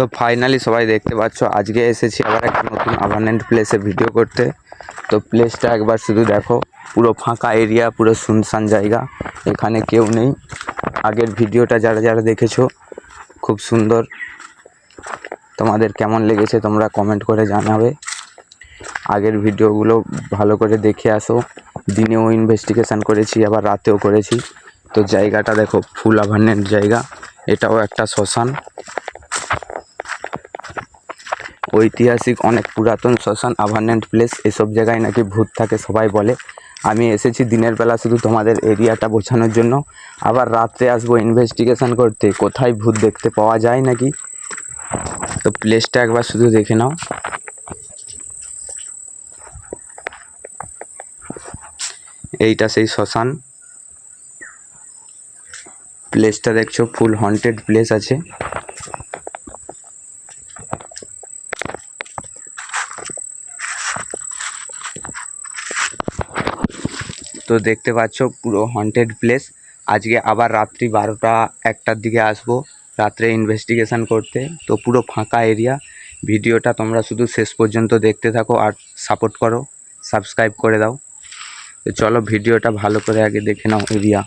তো ফাইনালি সবাই দেখতে পাচ্ছ, আজকে এসেছি আবার একটা নতুন আভারনেন্ট প্লেসে ভিডিও করতে। তো প্লেসটা একবার শুধু দেখো, পুরো ফাঁকা এরিয়া পুরো শুনশান জায়গা, এখানে কেউ নেই। আগের ভিডিওটা যারা যারা দেখেছ, খুব সুন্দর। তোমাদের কেমন লেগেছে তোমরা কমেন্ট করে জানাবে। আগের ভিডিওগুলো ভালো করে দেখে আসো। দিনেও ইনভেস্টিগেশন করেছি, আবার রাতেও করেছি। তো জায়গাটা দেখো ফুল আভারনেন্ট জায়গা। এটাও একটা শ্মশান। ঐতিহাসিক, অনেক পুরাতন, শ্মশান আভারনেন্ট প্লেস এসব জায়গায় নাকি ভূত থাকে সবাই বলে। আমি এসেছি দিনের বেলা শুধু তোমাদের এরিয়াটা বোঝানোর জন্য। আবার রাত্রে আসব ইনভেস্টিগেশন করতে। কোথায় ভূত দেখতে পাওয়া যায় নাকি? তো প্লেসটা একবার শুধু দেখে নাও। এইটা সেই শ্মশান। প্লেসটা দেখছ ফুল হন্টেড প্লেস আছে। তো দেখতে পাচ্ছ পুরো হন্টেড প্লেস আজকে আবার রাত্রি বারোটা একটার দিকে আসব রাত্রে ইনভেস্টিগেশান করতে। তো পুরো ফাঁকা এরিয়া ভিডিওটা তোমরা শুধু শেষ পর্যন্ত দেখতে থাকো আর সাপোর্ট করো সাবস্ক্রাইব করে দাও। তো চলো ভিডিওটা ভালো করে আগে দেখে নাও এরিয়া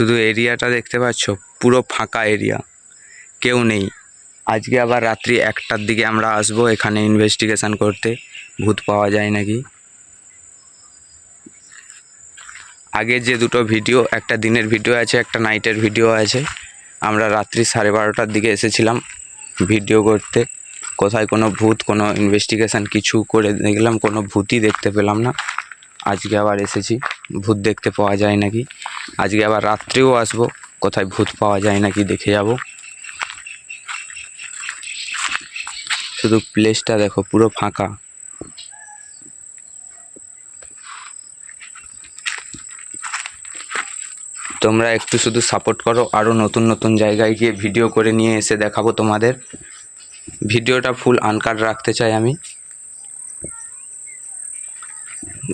শুধু এরিয়াটা দেখতে পাচ্ছ? পুরো ফাঁকা এরিয়া। কেউ নেই। আজকে আবার রাত্রি একটার দিকে আমরা আসব এখানে ইনভেস্টিগেশন করতে। ভূত পাওয়া যায় নাকি? আগে যে দুটো ভিডিও একটা দিনের ভিডিও আছে, একটা নাইটের ভিডিও আছে। আমরা রাত্রি সাড়ে বারোটার দিকে এসেছিলাম ভিডিও করতে। কোথায় কোনো ভূত, কোনো ইনভেস্টিগেশন কিছু করে দেখলাম, কোনো ভূতই দেখতে পেলাম না। আজকে আবার এসেছি, ভূত দেখতে পাওয়া যায় নাকি? আজকে আবার রাত্রেও আসব, কোথায় ভূত পাওয়া যায় নাকি দেখে যাব। শুধু প্লেসটা দেখো, পুরো ফাঁকা। তোমরা একটু শুধু সাপোর্ট করো আরও নতুন নতুন জায়গায় গিয়ে ভিডিও করে নিয়ে এসে দেখাবো তোমাদের। ভিডিওটা ফুল আনকাট রাখতে চাই আমি।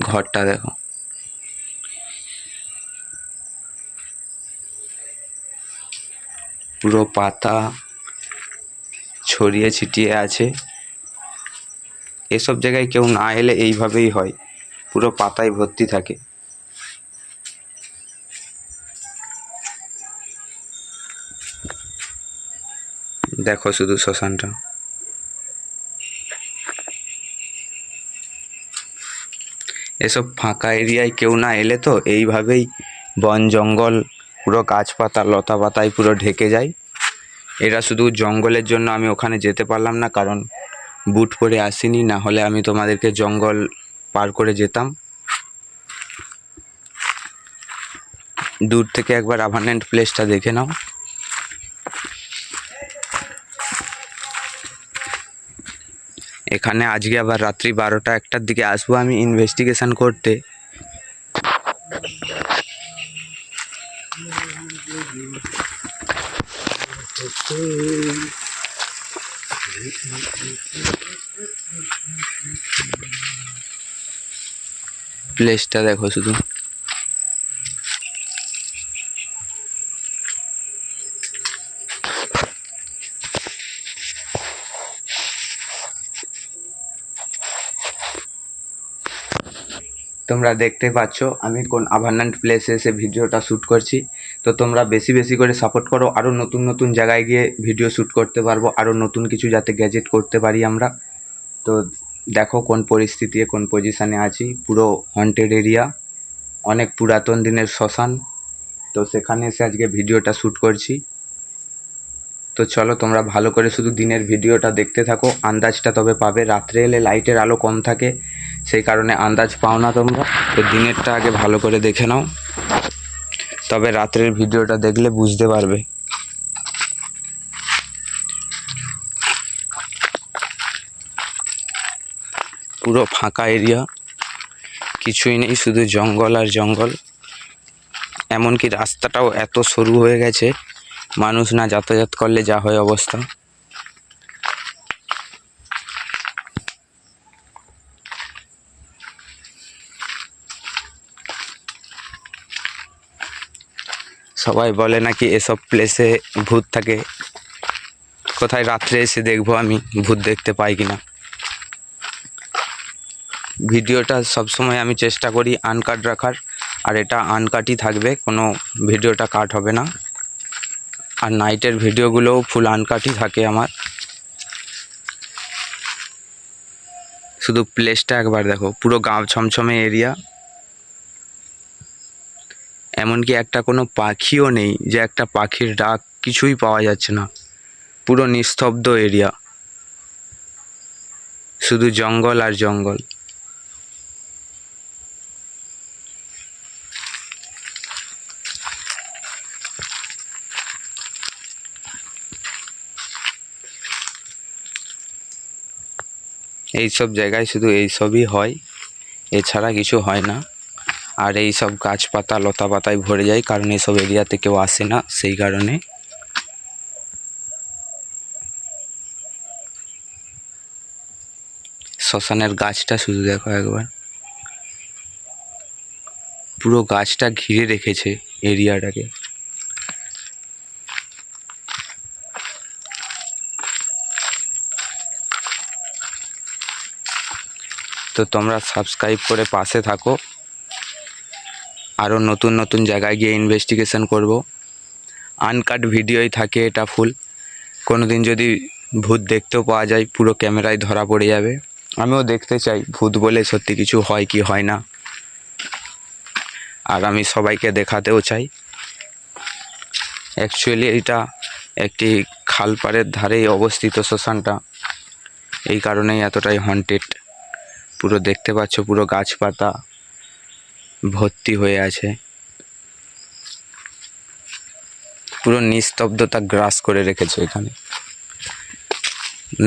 ঘরটা দেখো। পুরো পাতা ছড়িয়ে ছিটিয়ে আছে। এসব জায়গায় কেউ না এলে এইভাবেই হয়। পুরো পাতায় ভর্তি থাকে। দেখো শুধু শ্মশানটা। এসব ফাঁকা এরিয়ায় কেউ না এলে তো এইভাবেই বন জঙ্গল, পুরো গাছপাতা লতা পাতায় পুরো ঢেকে যায়। এরা শুধু জঙ্গলের জন্য আমি ওখানে যেতে পারলাম না, কারণ বুট পরে আসিনি, না হলে আমি তোমাদেরকে জঙ্গল পার করে যেতাম। দূর থেকে একবার আভারনেন্ট প্লেসটা দেখে নাও। এখানে আজকে আবার রাত্রি বারোটা একটার দিকে আসব আমি ইনভেস্টিগেশন করতে। প্লেসটা দেখো শুধু। তোমরা দেখতে পাচ্ছ, আমি কোন আভারনান্ট প্লেসে এসে ভিডিওটা শ্যুট করছি। তো তোমরা বেশি বেশি করে সাপোর্ট করো আরও নতুন নতুন জায়গায় গিয়ে ভিডিও শ্যুট করতে পারব আরও নতুন কিছু যাতে গ্যাজেট করতে পারি আমরা। তো দেখো কোন পরিস্থিতি কোন পজিশানে আছি, পুরো হন্টেড এরিয়া অনেক পুরাতন দিনের শ্মশান। তো সেখানে এসে আজকে ভিডিওটা শ্যুট করছি। তো চলো তোমরা ভালো করে শুধু দিনের ভিডিওটা দেখতে থাকো, আন্দাজটা তবে পাবে। রাত্রে এলে লাইটের আলো কম থাকে সেই কারণে আন্দাজ পাও না তোমরা। তো দিনেরটা আগে ভালো করে দেখে নাও। তবে রাত্রের ভিডিওটা দেখলে বুঝতে পারবে। পুরো ফাঁকা এরিয়া। কিছুই নেই, শুধু জঙ্গল আর জঙ্গল। এমনকি রাস্তাটাও এত সরু হয়ে গেছে। মানুষ না যাতায়াত করলে যা হয় অবস্থা। সবাই বলে নাকি এসব প্লেসে ভূত থাকে। কোথায় রাত্রে এসে দেখব আমি, ভূত দেখতে পাই কিনা। ভিডিওটা সবসময় আমি চেষ্টা করি আনকাট রাখার, আর এটা আনকাটই থাকবে, কোনো ভিডিওটা কাট হবে না। আর নাইটের ভিডিওগুলোও ফুল আনকাটই থাকে আমার। শুধু প্লেসটা একবার দেখো, পুরো গাঁ ছমছমে এরিয়া এমনকি একটা কোনো পাখিও নেই যে একটা পাখির ডাক কিছুই পাওয়া যাচ্ছে না। পুরো নিস্তব্ধ এরিয়া। শুধু জঙ্গল আর জঙ্গল। এই সব জায়গায় শুধু এই সবই হয়। এছাড়া কিছু হয় না। আর এই সব গাছপাতা লতা পাতায় ভরে যায়, কারণ এইসব এরিয়াতে কেউ আসে না, সেই কারণে। শ্মশানের গাছটা শুধু দেখো একবার। পুরো গাছটা ঘিরে রেখেছে এরিয়াটাকে। তো তোমরা সাবস্ক্রাইব করে পাশে থাকো। আরও নতুন নতুন জায়গায় গিয়ে ইনভেস্টিগেশন করব। আনকাট ভিডিওই থাকে এটা ফুল কোনো দিন যদি ভূত দেখতেও পাওয়া যায়, পুরো ক্যামেরায় ধরা পড়ে যাবে। আমিও দেখতে চাই ভূত বলে সত্যি কিছু হয় কি হয় না। আর আমি সবাইকে দেখাতেও চাই। অ্যাকচুয়ালি এটা একটি খালপাড়ের ধারেই অবস্থিত শ্মশানটা। এই কারণেই এতটাই হন্টেড পুরো দেখতে পাচ্ছ পুরো গাছপাতা। ভর্তি হয়ে আছে। পুরো নিস্তব্ধতা গ্রাস করে রেখেছে এখানে।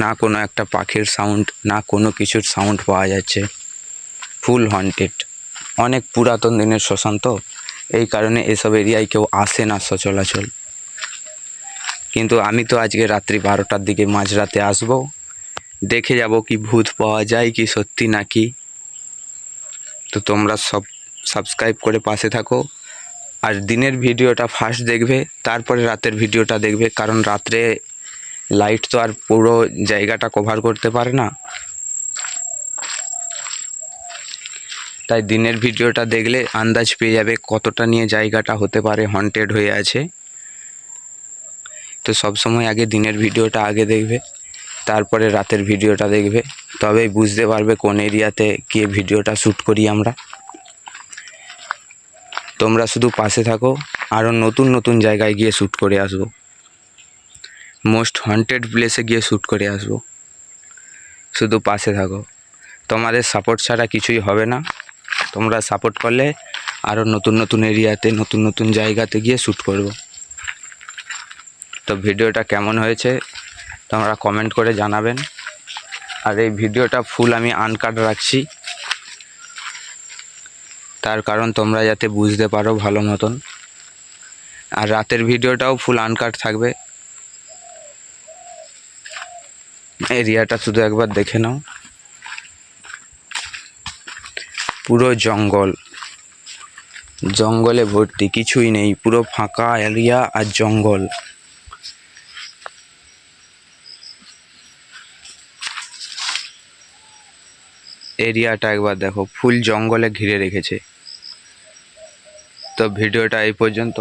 না কোনো একটা পাখির সাউন্ড না কোনো কিছুর সাউন্ড পাওয়া যাচ্ছে। ফুল হন্টেড অনেক পুরাতন দিনের শ্মশান তো। এই কারণে এসব এরিয়ায় কেউ আসে না সচলাচল। কিন্তু আমি তো আজকে রাত্রি বারোটার দিকে মাঝরাতে আসব। দেখে যাব কি ভূত পাওয়া যায়, কি সত্যি নাকি। তো তোমরা সব সাবস্ক্রাইব করে পাশে থাকো। আর দিনের ভিডিওটা ফার্স্ট দেখবে, তারপরে রাতের ভিডিওটা দেখবে, কারণ রাত্রে লাইট তো আর পুরো জায়গাটা কভার করতে পারে না। তাই দিনের ভিডিওটা দেখলে আন্দাজ পেয়ে যাবে কতটা নিয়ে জায়গাটা হতে পারে হন্টেড হয়ে আছে। তো সবসময় আগে দিনের ভিডিওটা আগে দেখবে, তারপরে রাতের ভিডিওটা দেখবে, তবেই বুঝতে পারবে কোন এরিয়াতে কে ভিডিওটা শ্যুট করি আমরা। তোমরা শুধু পাশে থাকো, আরও নতুন নতুন জায়গায় গিয়ে শ্যুট করে আসব। মোস্ট হন্টেড প্লেসে গিয়ে শ্যুট করে আসব। শুধু পাশে থাকো। তোমাদের সাপোর্ট ছাড়া কিছুই হবে না। তোমরা সাপোর্ট করলে আরও নতুন নতুন এরিয়াতে, নতুন নতুন জায়গাতে গিয়ে শ্যুট করব। তো ভিডিওটা কেমন হয়েছে, তোমরা কমেন্ট করে জানাবেন। আর এই ভিডিওটা ফুল আমি আনকাট রাখছি। তার কারণ তোমরা যাতে বুঝতে পারো ভালো মতন। আর রাতের ভিডিওটাও ফুল আনকাট থাকবে। এরিয়াটা শুধু একবার দেখে নাও। পুরো জঙ্গল। জঙ্গলে ভর্তি, কিছুই নেই। পুরো ফাঁকা এরিয়া আর জঙ্গল। এরিয়াটা একবার দেখো ফুল জঙ্গলে ঘিরে রেখেছে। তো ভিডিওটা এই পর্যন্ত।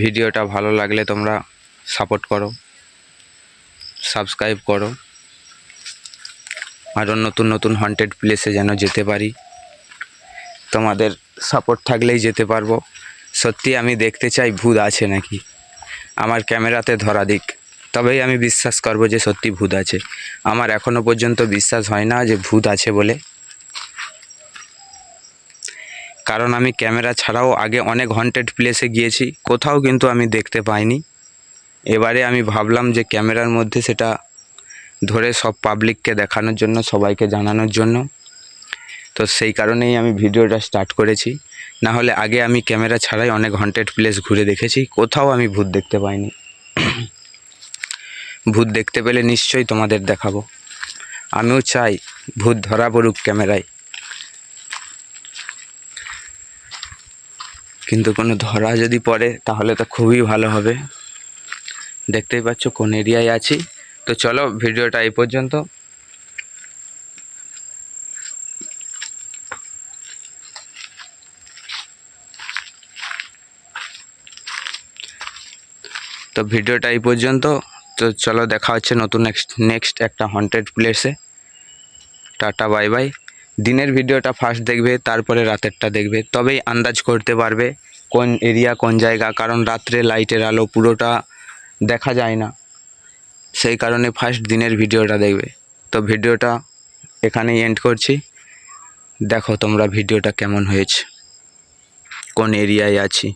ভিডিওটা ভালো লাগলে তোমরা সাপোর্ট করো সাবস্ক্রাইব করো, আরও নতুন নতুন হন্টেড প্লেসে যেন যেতে পারি। তোমাদের সাপোর্ট থাকলেই যেতে পারব। সত্যি আমি দেখতে চাই ভূত আছে নাকি? আমার ক্যামেরাতে ধরা দিক, তবেই আমি বিশ্বাস করব যে সত্যি ভূত আছে। আমার এখনও পর্যন্ত বিশ্বাস হয় না যে ভূত আছে বলে। কারণ আমি ক্যামেরা ছাড়াও আগে অনেক হন্টেড প্লেসে গিয়েছি, কোথাও কিন্তু আমি দেখতে পাইনি। এবারে আমি ভাবলাম যে ক্যামেরার মধ্যে সেটা ধরে সব পাবলিককে দেখানোর জন্য, সবাইকে জানানোর জন্য। তো সেই কারণেই আমি ভিডিওটা স্টার্ট করেছি। না হলে আগে আমি ক্যামেরা ছাড়াই অনেক হন্টেড প্লেস ঘুরে দেখেছি, কোথাও আমি ভূত দেখতে পাইনি। ভূত দেখতে পেলে নিশ্চয়ই তোমাদের দেখাবো। আমিও চাই ভূত ধরা পড়ুক ক্যামেরায়। কিন্তু কোনো ধরা যদি পড়ে, তাহলে তো খুবই ভালো হবে। দেখতেই পাচ্ছ কোন এরিয়ায় আছি। তো চলো, ভিডিওটা এই পর্যন্ত। তো ভিডিওটা এই পর্যন্ত। তো চলো, দেখা হচ্ছে নতুন নেক্সট নেক্সট একটা হন্টেড প্লেসে টাটা বাই বাই দিনের ভিডিওটা ফার্স্ট দেখবে, তারপরে রাতেরটা দেখবে। তবেই আন্দাজ করতে পারবে কোন এরিয়া কোন জায়গা, কারণ রাত্রে লাইটের আলো পুরোটা দেখা যায় না। সেই কারণে ফার্স্ট দিনের ভিডিওটা দেখবে। তো ভিডিওটা এখানেই এন্ড করছি। দেখো তোমরা ভিডিওটা কেমন হয়েছে, কোন এরিয়ায় আছি।